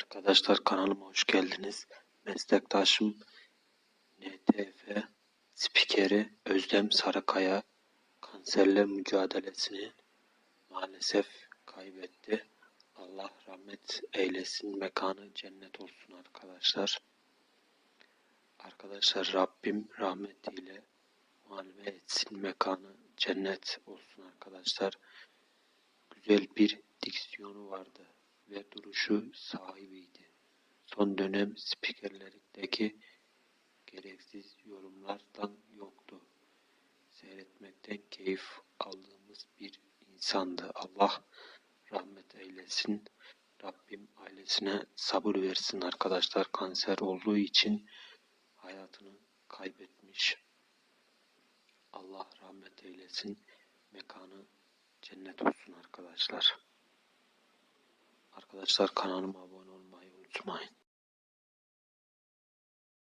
Arkadaşlar kanalıma hoş geldiniz. Meslektaşım NTF spikeri Özlem Sarıkaya kanserle mücadelesini maalesef kaybetti. Allah rahmet eylesin. Mekanı cennet olsun arkadaşlar. Arkadaşlar Rabbim rahmetiyle muhafaza etsin. Mekanı cennet olsun arkadaşlar. Güzel bir diksiyonu vardı duruşu sahibiydi. Son dönem spikerlerindeki gereksiz yorumlardan yoktu. Seyretmekten keyif aldığımız bir insandı. Allah rahmet eylesin. Rabbim ailesine sabır versin arkadaşlar. Kanser olduğu için hayatını kaybetmiş. Allah rahmet eylesin. Mekanı cennet olsun arkadaşlar. Arkadaşlar kanalıma abone olmayı unutmayın.